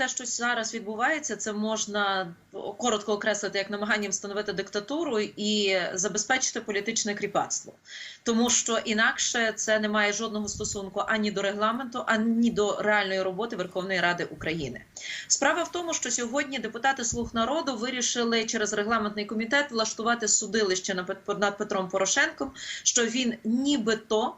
те, що зараз відбувається, це можна коротко окреслити як намаганням встановити диктатуру і забезпечити політичне кріпацтво, тому що інакше це не має жодного стосунку ані до регламенту, ані до реальної роботи Верховної Ради України. Справа в тому, що сьогодні депутати слуг народу вирішили через регламентний комітет влаштувати судилище над Пет- Петром Порошенком, що він нібито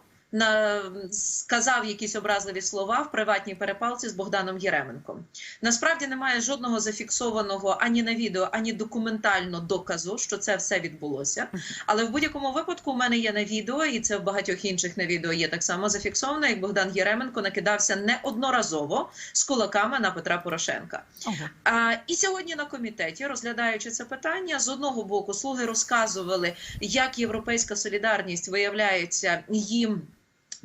сказав якісь образливі слова в приватній перепалці з Богданом Єременком. Насправді немає жодного зафіксованого ані на відео, ані документально доказу, що це все відбулося. Але в будь-якому випадку у мене є на відео, і це в багатьох інших на відео є так само зафіксовано, як Богдан Єременко накидався неодноразово з кулаками на Петра Порошенка. Ого. А, і сьогодні на комітеті, розглядаючи це питання, з одного боку слуги розказували, як європейська солідарність виявляється їм.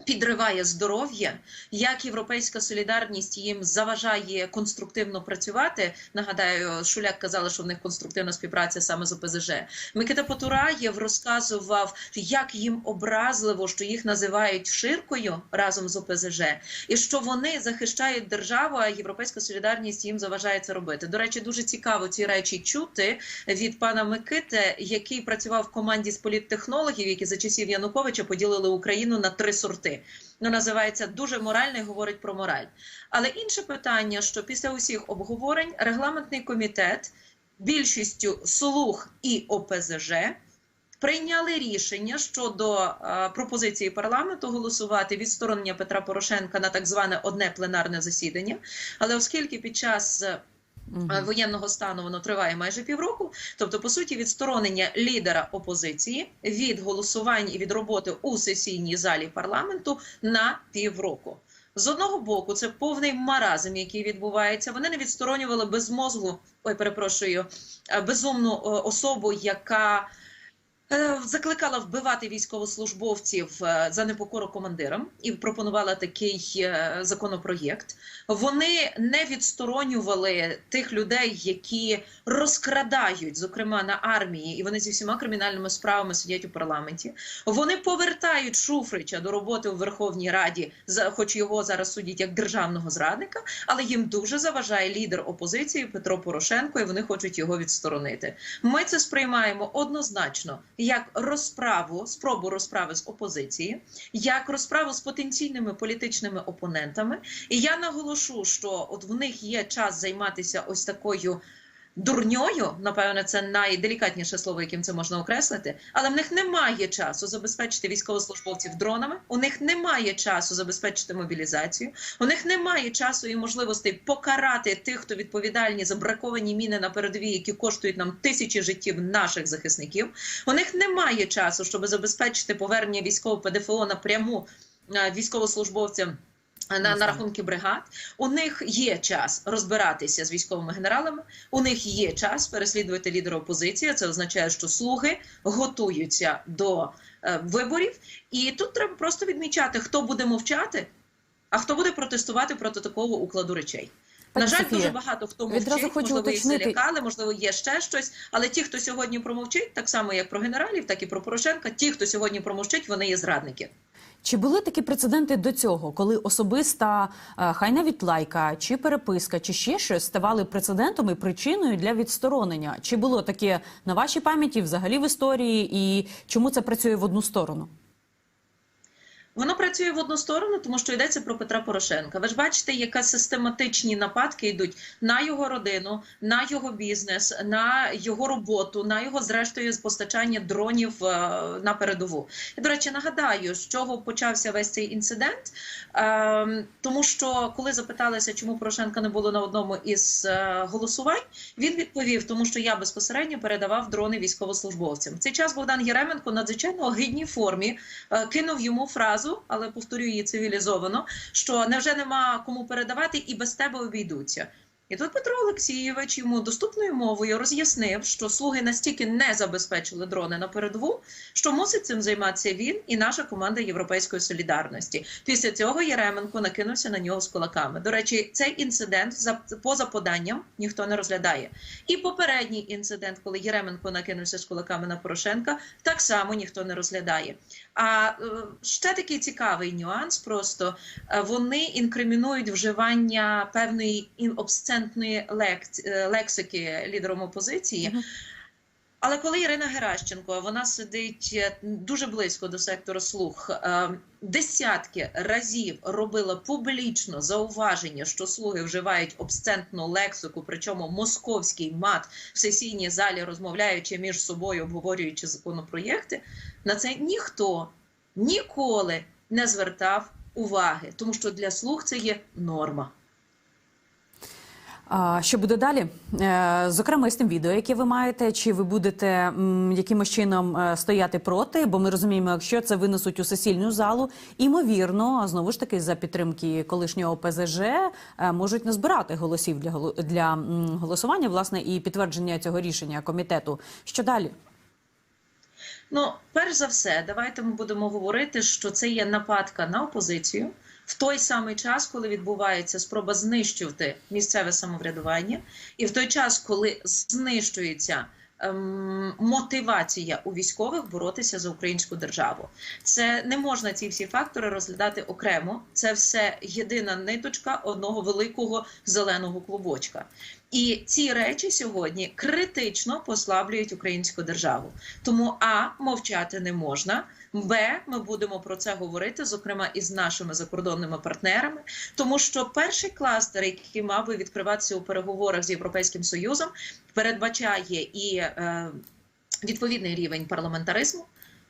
Підриває здоров'я, як європейська солідарність їм заважає конструктивно працювати. Нагадаю, Шуляк казала, що в них конструктивна співпраця саме з ОПЗЖ. Микита Потураєв розказував, як їм образливо, що їх називають ширкою разом з ОПЗЖ, і що вони захищають державу, а європейська солідарність їм заважає це робити. До речі, дуже цікаво ці речі чути від пана Микити, який працював в команді з політтехнологів, які за часів Януковича поділили Україну на три сорти. Ну, називається дуже морально і говорить про мораль. Але інше питання, що після усіх обговорень регламентний комітет більшістю слуг і ОПЗЖ прийняли рішення щодо е, пропозиції парламенту голосувати відсторонення Петра Порошенка на так зване одне пленарне засідання. Але оскільки під час воєнного стану воно триває майже півроку. Тобто, по суті, відсторонення лідера опозиції від голосувань і від роботи у сесійній залі парламенту на півроку. З одного боку, це повний маразм, який відбувається. Вони не відсторонювали безмозгу, ой, перепрошую, е, безумну е, особу, яка е, закликала вбивати військовослужбовців е, за непокору командирам і пропонувала такий е, законопроєкт. Вони не відсторонювали тих людей, які розкрадають, зокрема на армії, і вони зі всіма кримінальними справами сидять у парламенті. Вони повертають Шуфрича до роботи у Верховній Раді, хоч його зараз судять як державного зрадника, але їм дуже заважає лідер опозиції Петро Порошенко, і вони хочуть його відсторонити. Ми це сприймаємо однозначно як розправу, спробу розправи з опозиції, як розправу з потенційними політичними опонентами. І я наголошу, що от в них є час займатися ось такою. Дурньою, напевно, це найделікатніше слово, яким це можна окреслити. Але в них немає часу забезпечити військовослужбовців дронами. У них немає часу забезпечити мобілізацію. У них немає часу і можливостей покарати тих, хто відповідальні за браковані міни на передовій, які коштують нам тисячі життів наших захисників. У них немає часу, щоб забезпечити повернення військового ПДФО напряму е, військовослужбовцям. На, на рахунки бригад у них є час розбиратися з військовими генералами. У них є час переслідувати лідера опозиції. Це означає, що слуги готуються до е, виборів, і тут треба просто відмічати, хто буде мовчати, а хто буде протестувати проти такого укладу речей. Пані На жаль, Софія, дуже багато хто відразу мовчить, хочу можливо, їх залякали, можливо, є ще щось. Але ті, хто сьогодні промовчить, так само як про генералів, так і про Порошенка. Ті, хто сьогодні промовчить, вони є зрадники. Чи були такі прецеденти до цього, коли особиста е, хай навіть лайка, чи переписка, чи ще щось ставали прецедентом і причиною для відсторонення? Чи було таке на вашій пам'яті взагалі в історії, і чому це працює в одну сторону? Воно працює в одну сторону, тому що йдеться про Петра Порошенка. Ви ж бачите, яка систематичні нападки йдуть на його родину, на його бізнес, на його роботу, на його зрештою постачання дронів е, на передову. І, до речі, нагадаю, з чого почався весь цей інцидент, Ем, тому що коли запиталися, чому Порошенка не було на одному із е, голосувань, він відповів, тому що я безпосередньо передавав дрони військовослужбовцям. В цей час Богдан Єременко надзвичайно огидній формі е, кинув йому фразу, але повторю її цивілізовано: що невже нема кому передавати і без тебе обійдуться. І тут Петро Олексійович йому доступною мовою роз'яснив, що слуги настільки не забезпечили дрони на передову, що мусить цим займатися він і наша команда Європейської солідарності. Після цього Єременко накинувся на нього з кулаками. До речі, цей інцидент поза поданням ніхто не розглядає. І попередній інцидент, коли Єременко накинувся з кулаками на Порошенка, так само ніхто не розглядає. А е, ще такий цікавий нюанс. Просто е, вони інкримінують вживання певної ін- лек- е, лексики лідером опозиції. Але коли Ірина Геращенко, вона сидить е, дуже близько до сектору слуг, е, десятки разів робила публічно зауваження, що слуги вживають обсцентну лексику, причому московський мат в сесійній залі, розмовляючи між собою, обговорюючи законопроєкти, на це ніхто ніколи не звертав уваги, тому що для слуг це є норма. А що буде далі? Е, Зокрема, з тим відео, яке ви маєте, чи ви будете якимось чином е, стояти проти? Бо ми розуміємо, якщо це винесуть у сесільну залу, імовірно, знову ж таки за підтримки колишнього ПЗЖ е, можуть назбирати голосів для для голосування, власне, і підтвердження цього рішення комітету. Що далі? Ну, перш за все, давайте ми будемо говорити, що це є нападка на опозицію в той самий час, коли відбувається спроба знищувати місцеве самоврядування, і в той час, коли знищується. ем, Мотивація у військових боротися за українську державу. Це не можна ці всі фактори розглядати окремо. Це все єдина ниточка одного великого зеленого клубочка. І ці речі сьогодні критично послаблюють українську державу. Тому а мовчати не можна. Б, ми будемо про це говорити, зокрема із нашими закордонними партнерами, тому що перший кластер, який мав би відкриватися у переговорах з Європейським Союзом, передбачає і е, відповідний рівень парламентаризму,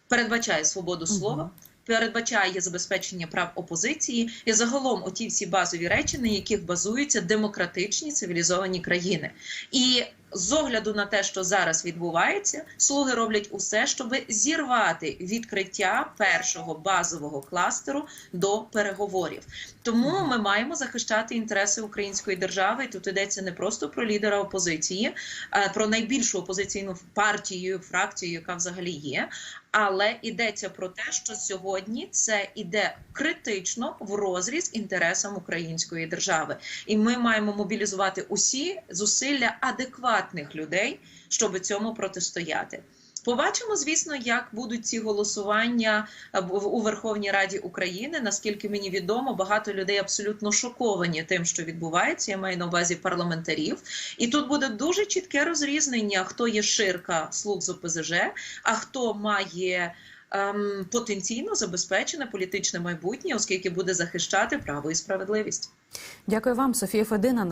передбачає свободу слова. Передбачає забезпечення прав опозиції і загалом оті всі базові речі, на яких базуються демократичні цивілізовані країни. І з огляду на те, що зараз відбувається, слуги роблять усе, щоб зірвати відкриття першого базового кластеру до переговорів. Тому ми маємо захищати інтереси української держави. І тут йдеться не просто про лідера опозиції, а про найбільшу опозиційну партію, фракцію, яка взагалі є. Але йдеться про те, що сьогодні це іде критично в розріз інтересам української держави, і ми маємо мобілізувати усі зусилля адекватних людей, щоб цьому протистояти. Побачимо, звісно, як будуть ці голосування е, у Верховній Раді України. Наскільки мені відомо, багато людей абсолютно шоковані тим, що відбувається. Я маю на увазі парламентарів. І тут буде дуже чітке розрізнення, хто є ширка слуг з ОПЗЖ, а хто має. ем, Потенційно забезпечене політичне майбутнє, оскільки буде захищати право і справедливість. Дякую вам, Софія Федина.